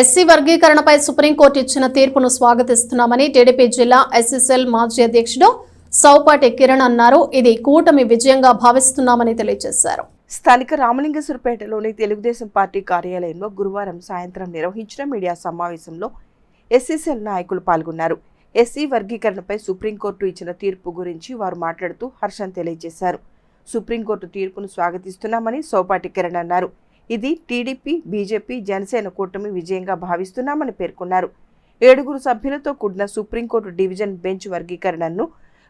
SC వర్గీకరణపై supreme court ఇచ్చిన తీర్పును స్వాగతిస్తున్నామని TDP జిల్లా ఎస్ఎస్ఎల్ మాజీ అధ్యక్షుడు సౌపాటి కిరణ్ అన్నారు. ఇది కూటమి విజయంగా భావిస్తున్నామని తెలియజేశారు. స్థానిక రామలింగేశ్వరపేటలోని తెలుగుదేశం పార్టీ కార్యాలయంలో గురువారం సాయంత్రం నిర్వహించిన మీడియా సమావేశంలో ఎస్సీసీఎల్ నాయకులు పాల్గొన్నారు. ఎస్సీ వర్గీకరణపై సుప్రీంకోర్టు ఇచ్చిన తీర్పు గురించి వారు మాట్లాడుతూ హర్షం తెలియజేశారు. సుప్రీంకోర్టు తీర్పును స్వాగతిస్తున్నామని సౌపాటి కిరణ్ అన్నారు. ఇది టీడీపీ బీజేపీ జనసేన కూటమి విజయంగా భావిస్తున్నామని పేర్కొన్నారు. ఏడుగురు సభ్యులతో కూడిన సుప్రీంకోర్టు డివిజన్ బెంచ్ వర్గీకరణను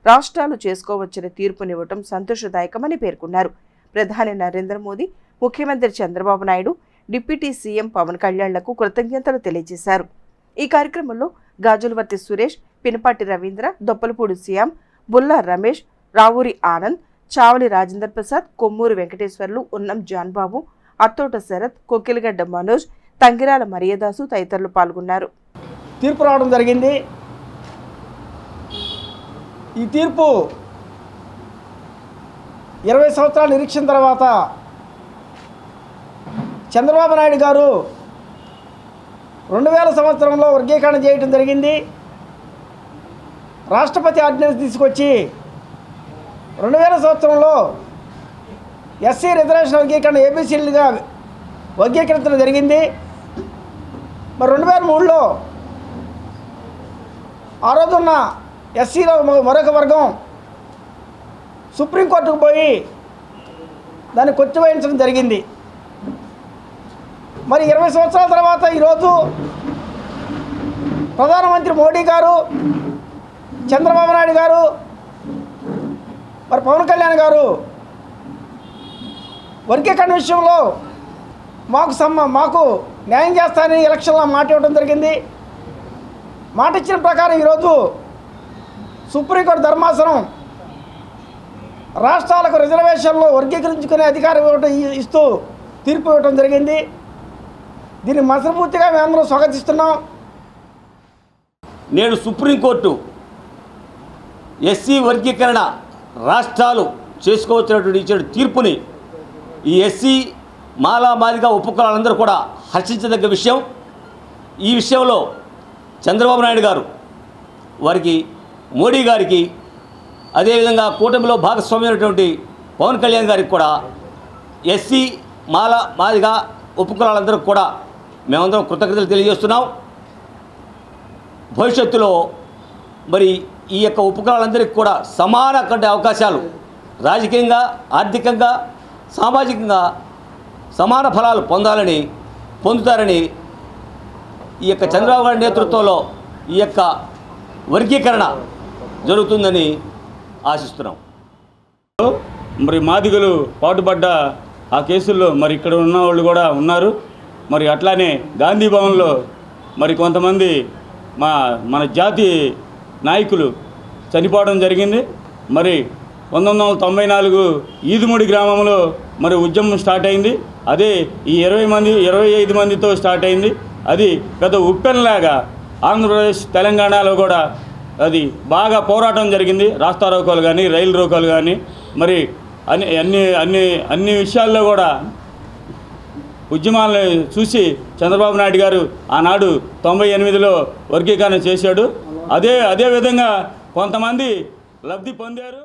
రాష్ట్రాలు చేసుకోవచ్చని తీర్పునివ్వటం సంతోషదాయకమని పేర్కొన్నారు. ప్రధాని నరేంద్ర మోదీ ముఖ్యమంత్రి చంద్రబాబు నాయుడు డిప్యూటీ సీఎం పవన్ కళ్యాణ్లకు కృతజ్ఞతలు తెలియజేశారు. ఈ కార్యక్రమంలో గాజులవర్తి సురేష్ పినపాటి రవీంద్ర దొప్పలపూడి సీఎం బుల్లా రమేష్ రావూరి ఆనంద్ చావలి రాజేందర్ ప్రసాద్ కొమ్మూరు వెంకటేశ్వర్లు ఉన్నం జాన్బాబు అత్తోట శరత్ కొక్కిలగడ్డ మనోజ్ తంగిరాల మరియదాసు తదితరులు పాల్గొన్నారు. తీర్పు రావడం జరిగింది. ఈ తీర్పు ఇరవై సంవత్సరాల నిరీక్షణ తర్వాత చంద్రబాబు నాయుడు గారు రెండు వేల సంవత్సరంలో వర్గీకరణ చేయటం జరిగింది. రాష్ట్రపతి ఆర్డినెన్స్ తీసుకొచ్చి రెండు వేల సంవత్సరంలో ఎస్సీ రిజర్వేషన్ వర్గీకరణ ఏబీసీలుగా వర్గీకరించడం జరిగింది. మరి రెండు వేల మూడులో ఆ రోజున్న ఎస్సీలో మరొక వర్గం సుప్రీంకోర్టుకు పోయి దాన్ని కొట్టివేయించడం జరిగింది. మరి ఇరవై సంవత్సరాల తర్వాత ఈరోజు ప్రధానమంత్రి మోడీ గారు చంద్రబాబు నాయుడు గారు మరి పవన్ కళ్యాణ్ గారు వర్గీకరణ విషయంలో మాకు సమ్మ మాకు న్యాయం చేస్తానని ఎలక్షన్లో మాట ఇవ్వడం జరిగింది. మాట ఇచ్చిన ప్రకారం ఈరోజు సుప్రీంకోర్టు ధర్మాసనం రాష్ట్రాలకు రిజర్వేషన్లు వర్గీకరించుకునే అధికారం ఇవ్వటం ఇస్తూ తీర్పు ఇవ్వటం జరిగింది. దీన్ని మనస్ఫూర్తిగా మేమందరం స్వాగతిస్తున్నాం. నేడు సుప్రీంకోర్టు ఎస్సీ వర్గీకరణ రాష్ట్రాలు చేసుకోవచ్చినటువంటి ఇచ్చిన తీర్పుని ఈ ఎస్సీ మాలా మాదిగా ఒప్పుకోవాలందరూ కూడా హర్షించదగ్గ విషయం. ఈ విషయంలో చంద్రబాబు నాయుడు గారు వారికి మోడీ గారికి అదేవిధంగా కూటమిలో భాగస్వామ్యమైనటువంటి పవన్ కళ్యాణ్ గారికి కూడా ఎస్సీ మాల మాదిగా ఒప్పుకోవాలందరూ కూడా మేమందరం కృతజ్ఞతలు తెలియజేస్తున్నాం. భవిష్యత్తులో మరి ఈ యొక్క ఉపకులాలందరికీ కూడా సమాన కంటే అవకాశాలు రాజకీయంగా ఆర్థికంగా సామాజికంగా సమాన ఫలాలు పొందాలని పొందుతారని ఈ యొక్క చంద్రబాబు గారి నేతృత్వంలో ఈ యొక్క వర్గీకరణ జరుగుతుందని ఆశిస్తున్నాం. మరి మాదిగలు పాటుపడ్డ ఆ కేసుల్లో మరి ఇక్కడ ఉన్న వాళ్ళు కూడా ఉన్నారు. మరి అట్లానే గాంధీ భవన్లో మరి కొంతమంది మా మన జాతి నాయకులు చనిపోవడం జరిగింది. మరి పంతొమ్మిది వందల తొంభై నాలుగు ఈదుముడి గ్రామంలో మరి ఉద్యమం స్టార్ట్ అయింది. అదే ఈ ఇరవై మంది ఇరవై ఐదు మందితో స్టార్ట్ అయింది. అది పెద్ద ఉప్పెనలాగా ఆంధ్రప్రదేశ్ తెలంగాణలో కూడా అది బాగా పోరాటం జరిగింది. రాస్తా రోకాలు కానీ రైలు రోకాలు కానీ మరి అన్ని అన్ని అన్ని అన్ని విషయాల్లో కూడా ఉద్యమాలను చూసి చంద్రబాబు నాయుడు గారు ఆనాడు తొంభై ఎనిమిదిలో వర్గీకరణ చేశాడు. అదే అదే విధంగా కొంతమంది లబ్ధి పొందారు.